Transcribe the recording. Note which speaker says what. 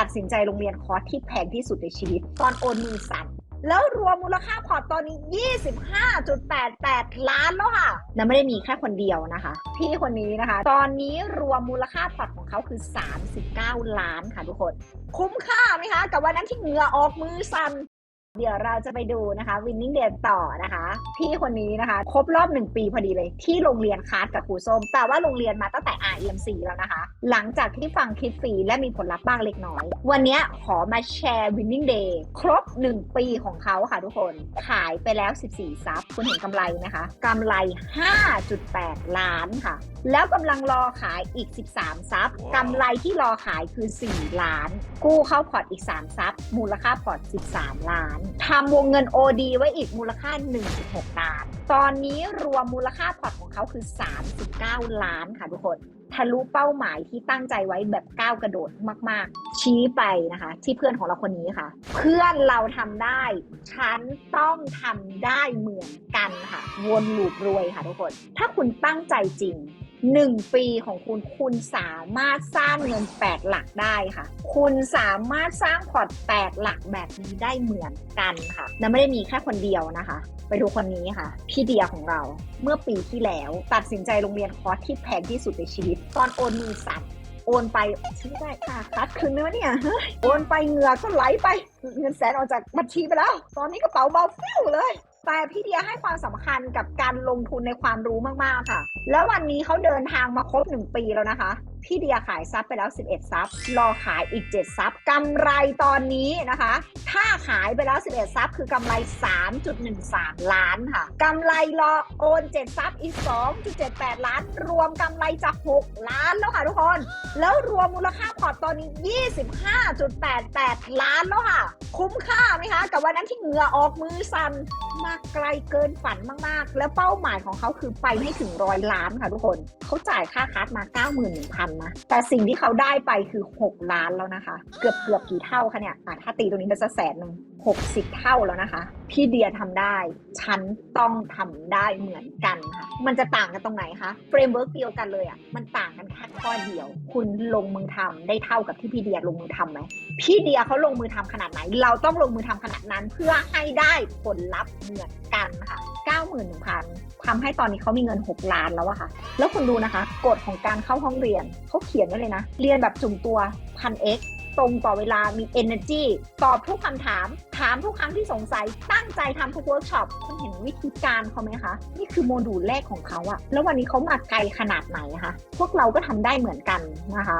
Speaker 1: ตัดสินใจโรงเรียนคอร์สที่แพงที่สุดในชีวิต ตอนโอนมือสั่นแล้วรวมมูลค่าพอร์ตตอนนี้ 25.88 ล้านแล้วค่ะและไม่ได้มีแค่คนเดียวนะคะ พี่คนนี้นะคะ ตอนนี้รวมมูลค่าพอร์ตของเขาคือ 39 ล้านค่ะทุกคน คุ้มค่าไหมคะ กับวันนั้นที่เหงื่อออกมือสั่น เดี๋ยวเราจะไปดูนะคะวินนิ่งเด y ต่อนะคะ พี่คนนี้นะคะ ครบรอบหนึ่งปีพอดีเลย ที่โรงเรียนคาร์ดกับครูส้ม แต่ว่าโรงเรียนมาตั้งแต่ RMC แล้วนะคะ หลังจากที่ฟังคลิปฟรีและมีผลลัพธ์บ้างเล็กน้อย วันนี้ขอมาแชร์วินนิ่งเดย์ครบ 1 ปีของเขาค่ะทุกคน ขายไปแล้ว 14 ซับคุณเห็นกำไรไหมคะกำไร 5.8 ล้านค่ะแล้วกำลังรอขายอีก 13 ซับกำไรที่รอขายคือ 4 ล้าน กู้เข้าพอร์ตอีก 3 ซับมูลค่าพอร์ต 13 ล้านทำวงเงิน OD ไว้อีกมูลค่า 1.6 ล้าน ตอนนี้รวมมูลค่าพอร์ตของเขาคือ 39 ล้านค่ะทุกคนทะลุเป้าหมายที่ตั้งใจไว้แบบก้าวกระโดดมาก ๆ ชี้ไปนะคะ ที่เพื่อนของเราคนนี้ค่ะ เพื่อนเราทำได้ ฉันต้องทำได้เหมือนกันค่ะ วนลูปรวยค่ะทุกคน ถ้าคุณตั้งใจจริง หนึ่งปีของคุณคุณสามารถสร้างเงิน 8 หลักได้ค่ะ คุณสามารถสร้างพอร์ต 8 หลักแบบนี้ได้เหมือนกันค่ะและไม่ได้มีแค่คนเดียวนะคะ ไปดูคนนี้ค่ะ พี่เดียของเราเมื่อปีที่แล้ว ตัดสินใจโรงเรียนคอร์สที่แพงที่สุดในชีวิต ตอนโอนมือสั่นโอนไปซื้อได้ค่ะคัดคืนเนื้อเนี่ยเฮ้ยโอนไปเหงื่อก็ไหลไป เงินแสนออกจากบัญชีไปแล้ว ตอนนี้กระเป๋าเบาฟิวเลย แต่พี่เดียให้ความสำคัญกับการลงทุนในความรู้มากๆค่ะ แล้ววันนี้เขาเดินทางมาครบ 1 ปีแล้วนะคะ พี่เดียขายซับไปแล้ว 11 ซับรอขายอีก 7 ซับกำไรตอนนี้นะคะ ถ้าขายไปแล้ว 11 ซับคือกำไร 3.13 ล้านค่ะกำไรรอโอน 7 ซับอีก 2.78 ล้าน รวมกำไรจะ6ล้านแล้วค่ะทุกคน แล้วรวมมูลค่าพอร์ตตอนนี้ 25.88 ล้านแล้วค่ะ คุ้มค่า คะ กับวันนั้นที่เหงื่อออกมือสั่นมากไกลเกินฝันมากๆ แล้วเป้าหมายของเขาคือไปให้ถึงร้อยล้านค่ะทุกคนเขาจ่ายค่าคัสมา91,000นะแต่สิ่งที่เขาได้ไปคือ 6 ล้านแล้วนะคะ เกือบเกือบกี่เท่าคะเนี่ยถ้าตีตรงนี้เป็นสักแสนหนึ่ง60 เท่าแล้วนะคะ พี่เดียทำได้ ฉันต้องทำได้เหมือนกันค่ะ มันจะต่างกันตรงไหนคะเฟรมเวิร์กเดียวกันเลยอะ มันต่างกันแค่ข้อเดียว คุณลงมือทำได้เท่ากับที่พี่เดียลงมือทำไหมพี่เดียเขาลงมือทำขนาดไหน เราต้องลงมือทำขนาดนั้นเพื่อให้ได้ผลลัพธ์เหมือนกันค่ะ91,000ทำให้ตอนนี้เขามีเงิน 6 ล้านแล้วอะค่ะ แล้วคุณดูนะคะ กฎของการเข้าห้องเรียนเขาเขียนไว้เลยนะ เรียนแบบจุ่มตัวพัน x ตรงต่อเวลามี energy ตอบทุกคำถาม ถามทุกครั้งที่สงสัย ตั้งใจทำทุกเวิร์กช็อปคุณเห็นวิธีการเขาไหมคะ นี่คือโมดูลแรกของเขาอะแล้ววันนี้เขามาไกลขนาดไหนคะ พวกเราก็ทำได้เหมือนกันนะคะ